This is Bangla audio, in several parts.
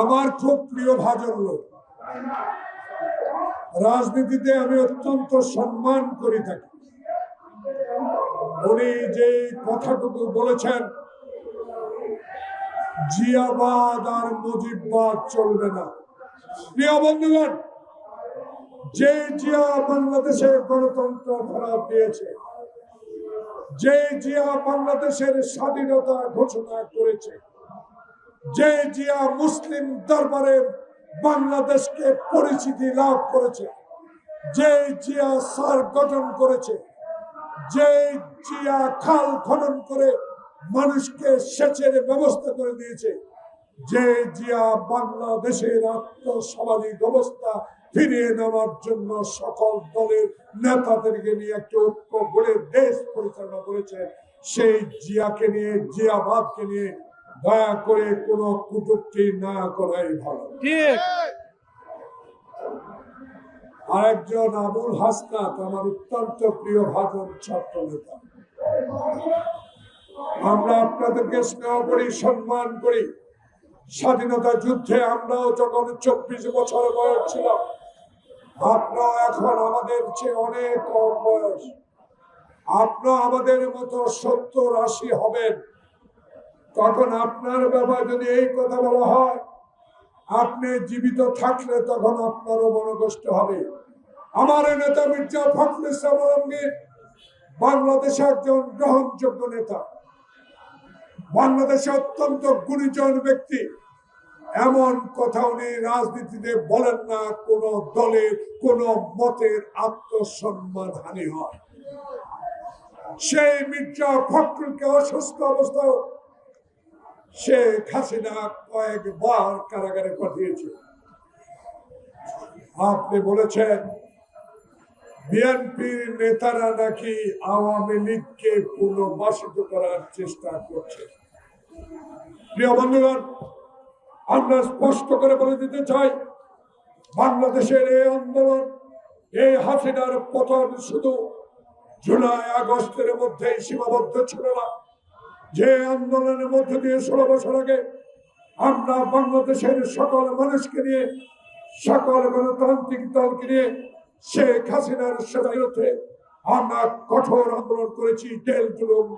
আমার খুব প্রিয় ভাজন লোক। রাজনীতিতে আমি অত্যন্ত সম্মান করি থাকি। উনি যে কথাটুকু বলেছেন, জিয়াবাদ আর মুজিববাদ চলবে না। প্রিয় বন্ধুগণ, যে জিয়া বাংলাদেশের গণতন্ত্র ফেরত দিয়েছে, যে জিয়া বাংলাদেশের স্বাধীনতা ঘোষণা করেছে যে জিয়া মুসলিম দরবারে বাংলাদেশকে পরিচিতি লাভ করেছে, যে জিয়া সার গঠন করেছে, যে জিয়া খাল খনন করে মানুষকে সেচের ব্যবস্থা করে দিয়েছে, যে জিয়া বাংলাদেশের আত্মসামাজিক অবস্থা ফিরিয়ে নেওয়ার জন্য সকল দলের নেতাদেরকে নিয়ে একটা ঐক্য গড়ে দেশ পরিচালনা করেছে, সেই জিয়াকে নিয়ে, জিয়াবাদকে নিয়ে দয়া করে কোনো কুটুক্তি না করাই ভালো। ঠিক। আরেকজন আবুল হাসনাত আমার অত্যন্ত প্রিয় ভাজন ছাত্র নেতা আমরা আপনাদেরকে স্নেহ করি সম্মান করি। স্বাধীনতা যুদ্ধে আমরাও যখন চব্বিশ বছর বয়স ছিলাম আপনারা এখন আমাদের চেয়ে অনেক কম বয়স। আপনারা আমাদের মতো সত্তর আশি হবেন। তখন আপনার ব্যাপারে যদি এই কথা বলা হয়, আপনি জীবিত থাকলে তখন আপনারও মনে কষ্ট হবে। আমার নেতা মির্জা ফখরুল ইসলাম আলমগীর বাংলাদেশে একজন গ্রহণযোগ্য নেতা। বাংলাদেশে অত্যন্ত গুণীজন ব্যক্তি। এমন কথা উনি রাজনীতিতে বলেন না, কোন দলের, কোন মতের আত্মসম্মান হানি হয়। সেই মির্জা ফখরুলকে অসুস্থ অবস্থায় শেখ হাসিনা কয়েকবার কারাগারে পাঠিয়েছে। আপনি বলেছেন, বিএনপির নেতারা নাকি আওয়ামী লীগকে পুনর্বাসিত করার চেষ্টা করছে। প্রিয় বন্ধুগণ, আমরা স্পষ্ট করে বলে দিতে চাই, বাংলাদেশের এই আন্দোলন, এই হাসিনার পতন শুধু জুলাই আগস্টের মধ্যেই সীমাবদ্ধ ছিল না। যে আন্দোলনের মধ্যে দিয়ে ষোলো বছর আগে আমরা বাংলাদেশের সকল মানুষকে নিয়ে, সকল গণতান্ত্রিক দলকে নিয়ে শেখ হাসিনার বিরুদ্ধে আমরা কঠোর আন্দোলন করেছি জেল জুলুম।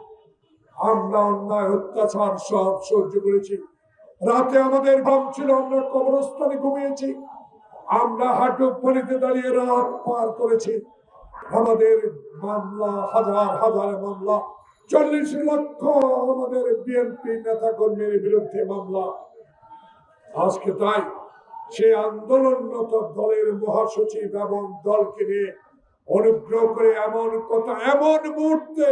আমরা অন্যায়, অত্যাচার সব সহ্য করেছি। রাতে আমাদের ঘুম ছিল, আমরা কবরস্থানে ঘুমিয়েছি। আমরা হাঁটু পানিতে দাঁড়িয়ে রাত পার করেছি। আমাদের মামলা, হাজার হাজার মামলা চল্লিশ লক্ষ আমাদের বিএনপি নেতা কর্মীর বিরুদ্ধে মামলা। আজকে তাই সে আন্দোলনরত দলের মহাসচিব এবং দলকে নিয়ে অনুগ্রহ করে এমন কথা, এমন মুহূর্তে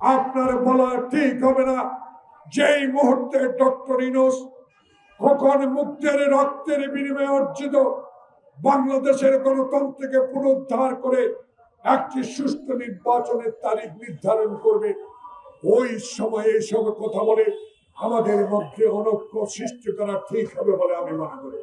আপনার বলা ঠিক হবে না। যেই মুহূর্তে ডক্টর ইনোস কখন মুক্তের রক্তের বিনিময়ে অর্জিত বাংলাদেশের গণতন্ত্রকে পুনরুদ্ধার করে একটি সুস্থ নির্বাচনের তারিখ নির্ধারণ করবে। ওই সময়ে এসব কথা বলে আমাদের মধ্যে অনৈক্য সৃষ্টি করা ঠিক হবে বলে আমি মনে করি।